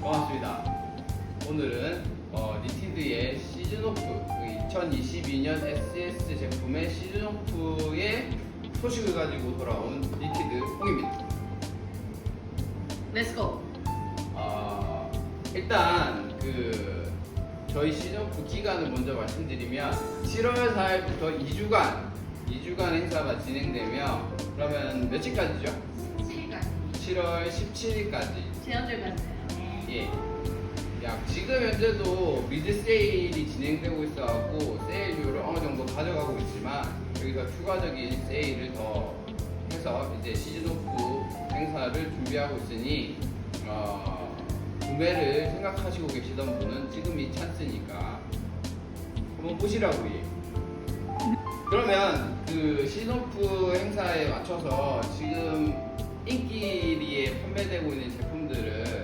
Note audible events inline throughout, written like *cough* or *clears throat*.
반갑습니다. 오늘은 어, 니티드의 시즌오프 2022년 SS 제품의 시즌오프의 소식을 가지고 돌아온 니티드 홍입니다. 렛츠고. 어, 일단 그 저희 시즌오프 기간을 먼저 말씀드리면 7월 4일부터 2주간 2주간 행사가 진행되며 그러면 며칠까지죠? 7일까지. 7월 17일까지 지난주에. 예. 약 지금 현재도 미드 세일이 진행되고 있어갖고 세일률을 어느 정도 가져가고 있지만 여기서 추가적인 세일을 더 해서 이제 시즌 오프 행사를 준비하고 있으니 어, 구매를 생각하시고 계시던 분은 지금이 찬스니까 한번 보시라고 예. 그러면 그 시즌 오프 행사에 맞춰서 지금 인기리에 판매되고 있는 제품들을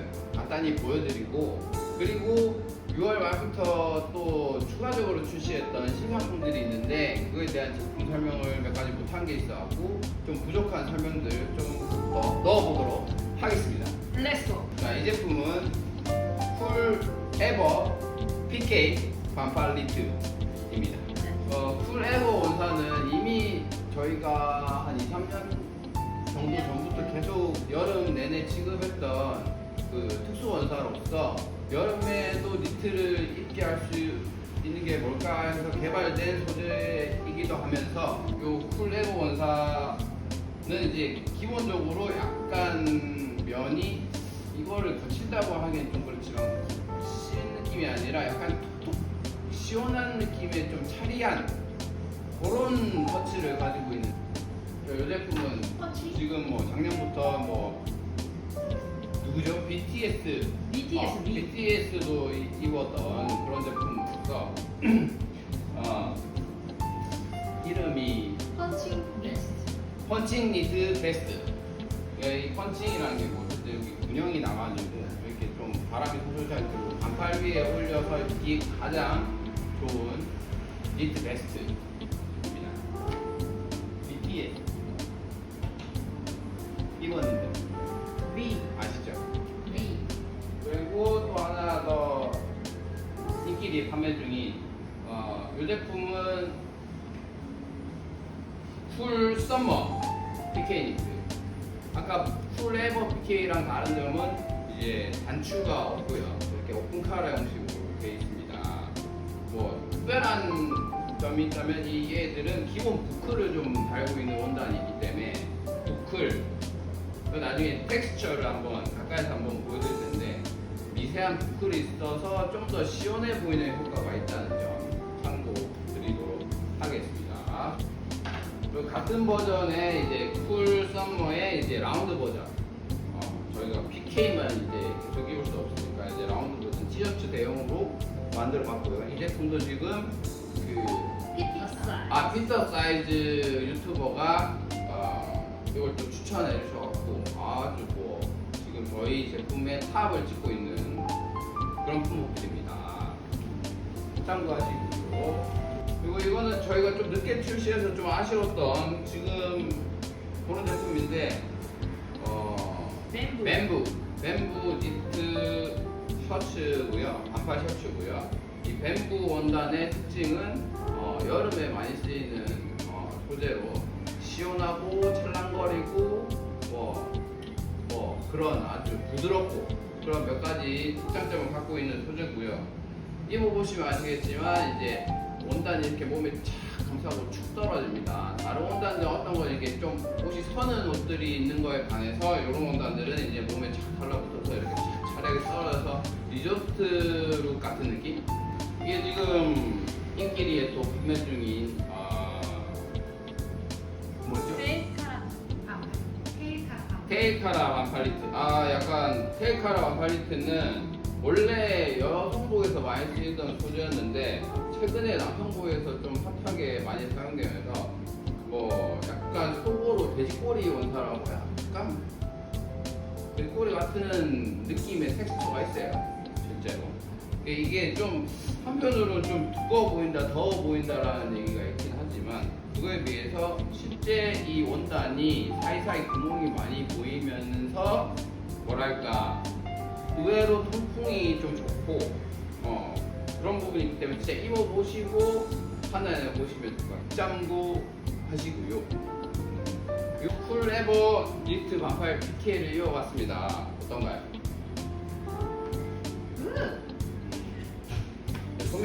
간단히 보여드리고 그리고 6월 말부터 또 추가적으로 출시했던 신상품들이 있는데 그거에 대한 제품 설명을 몇 가지 못한 게 있어갖고 좀 부족한 설명들 좀 더 넣어보도록 하겠습니다. 렛츠고. 자, 이 제품은 쿨 에버 PK 반팔리트입니다. 어, 쿨 에버 원사는 이미 저희가 한 2, 3년 정도 전부터 계속 여름 내내 취급했던 그 특수 원사로서 여름에도 니트를 입게 할 수 있는 게 뭘까 해서 개발된 소재이기도 하면서 요쿨 에버 원사는 이제 기본적으로 약간 면이 이거를 거친다고 하기엔 좀 그렇지만 신 느낌이 아니라 약간 톡톡 시원한 느낌의 좀 차리한 그런 터치를 가지고 있는 이 제품은? 지금 뭐 작년부터 뭐 누구죠? BTS BTS, 어, 미. BTS도 입었던 그런 제품으로서 어, *clears throat* 이름이 펀칭 베스트. 펀칭 니트 베스트. 예, 이 펀칭이라는 게 뭐, 여기 군형이 나가지고 이렇게 좀 바람이 솔솔 잘 들고 반팔 위에 올려서 입기 가장 좋은 니트 베스트 인기리 판매 중인 어, 이 제품은 풀 썸머 PK 니트. 아까 풀 에버 PK랑 다른 점은 이제 단추가 없고요. 이렇게 오픈 카라 형식으로 되어 있습니다. 뭐 특별한 점이 있다면 이 얘들은 기본 부클을 좀 달고 있는 원단이기 때문에 부클 그 나중에 텍스처를 한번 가까이서 한번 보여드릴 미세한 부클이 있어서 좀 더 시원해 보이는 효과가 있다는 점 참고 드리도록 하겠습니다. 그리고 같은 버전의 이제 쿨 썸머의 이제 라운드 버전. 어, 저희가 PK만 이제 계속 입을 수 없으니까 이제 라운드 버전 티셔츠 대용으로 만들어 봤고요. 이 제품도 지금 그 피티사. 아 피터 사이즈 유튜버가 어, 이걸 또 추천해 주셔갖고 아주 뭐 지금 저희 제품의 탑을 찍고 있는 그런 품목들입니다. 참고하시고요. 그리고 이거는 저희가 좀 늦게 출시해서 좀 아쉬웠던 지금 그런 제품인데 어, 뱀부. 뱀부 뱀부 니트 셔츠고요 반팔 셔츠고요 이 뱀부 원단의 특징은 어, 여름에 많이 쓰이는 어, 소재로 시원하고 찰랑거리고 뭐, 뭐 그런 아주 부드럽고 그런 몇 가지 특장점을 갖고 있는 소재고요 입어보시면 아시겠지만 이제 원단이 이렇게 몸에 착 감싸고 축 떨어집니다. 다른 원단들 어떤 건 이렇게 좀 옷이 서는 옷들이 있는 거에 반해서 이런 원단들은 이제 몸에 착 달라붙어서 이렇게 착 차례게 떨어져서 리조트 룩 같은 느낌? 이게 지금 인기리에 또 판매 중인 테일카라 완팔리트. 아, 약간 테일카라 완팔리트는 원래 여성복에서 많이 쓰이던 소재였는데 최근에 남성복에서 좀 핫하게 많이 사용되면서 뭐 약간 속으로 돼지꼬리 원사라고 약간 돼지꼬리 같은 느낌의 텍스처가 있어요. 실제로. 이게 좀 한편으로 좀 두꺼워 보인다, 더워 보인다라는 얘기가 있긴 하지만 그거에 비해서 실제 이 원단이 사이사이 구멍이 많이 보이면서 뭐랄까 의외로 통풍이 좀 좋고 어, 그런 부분이 있기 때문에 진짜 입어보시고 판단해 보시면 짱구 하시고요. 그리고 풀에버 니트 반팔 PK를 입어봤습니다. 어떤가요?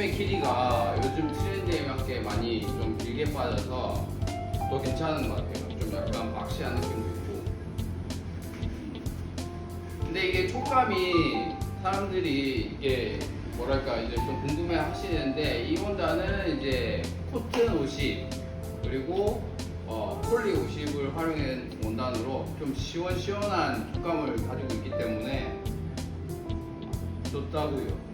소매 길이가 요즘 트렌드에 맞게 많이 좀 길게 빠져서 더 괜찮은 것 같아요. 좀 약간 박시한 느낌도 있고. 근데 이게 촉감이 사람들이 이게 뭐랄까 이제 좀 궁금해 하시는데 이 원단은 이제 코튼 50 그리고 어, 폴리 50을 활용한 원단으로 좀 시원시원한 촉감을 가지고 있기 때문에 좋다고요.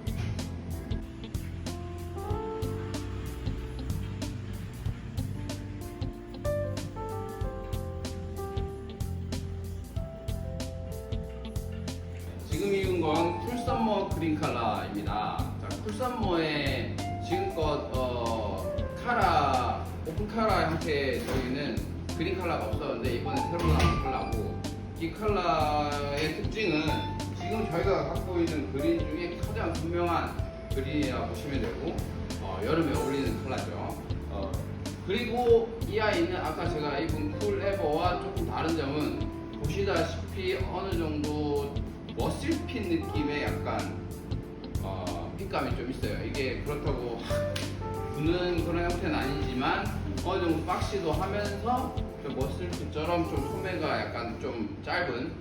건 쿨썸머 그린 컬러입니다. 자, 쿨썸머의 지금껏 어, 카라 오픈 카라 형태의 저희는 그린 컬러가 없었는데 이번에 새로 나온 컬러고 이 컬러의 특징은 지금 저희가 갖고 있는 그린 중에 가장 분명한 그린이라고 보시면 되고 어, 여름에 어울리는 컬러죠. 어, 그리고 이 아이는 아까 제가 입은 쿨 에버와 조금 다른 점은 보시다시피 어느 정도 머슬핏 느낌의 약간 어, 핏감이 좀 있어요. 이게 그렇다고 확 *laughs* 부는 그런 형태는 아니지만 어느 정도 박시도 하면서 좀 머슬핏처럼 좀 소매가 약간 좀 짧은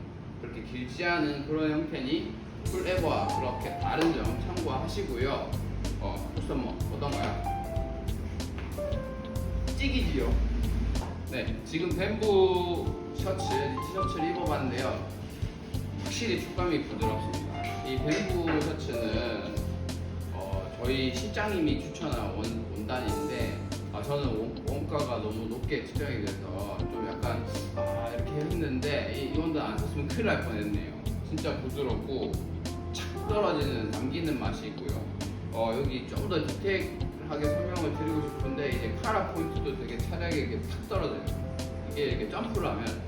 그렇게 길지 않은 그런 형태니 풀에버와 그렇게 다른 점 참고하시고요. 어, 쿨썸머 어떤가요? 찌기지요. 네, 지금 뱀부 셔츠, 티셔츠를 입어봤는데요. 확실히 촉감이 부드럽습니다. 이 뱀부 셔츠는 어, 저희 실장님이 추천한 원, 원단인데 아, 저는 원, 원가가 너무 높게 측정이 돼서 좀 약간 아 이렇게 했는데 이, 이 원단 안 썼으면 큰일 날 뻔했네요. 진짜 부드럽고 착 떨어지는 남기는 맛이 있고요. 어, 여기 좀 더 디테일하게 설명을 드리고 싶은데 이제 카라 포인트도 되게 차량에 이렇게 탁 떨어져요. 이게 이렇게 점프를 하면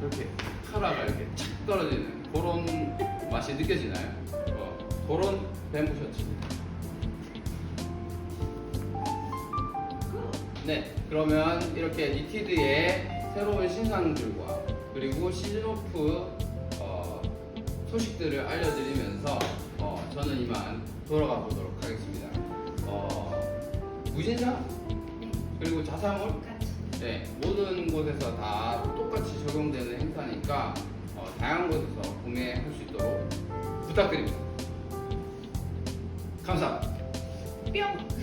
이렇게 카라가 이렇게 착 떨어지는 그런 맛이 느껴지나요? 어, 그런 뱀부 셔츠입니다. 네, 그러면 이렇게 니티드의 새로운 신상들과 그리고 시즌 오프 어, 소식들을 알려드리면서 어, 저는 이만 돌아가 보도록 하겠습니다. 어, 무신사 네. 그리고 자사몰. 네, 모든 곳에서 다 똑같이 적용되는 행사니까 어, 다양한 곳에서 구매할 수 있도록 부탁드립니다. 감사합니다. 뿅.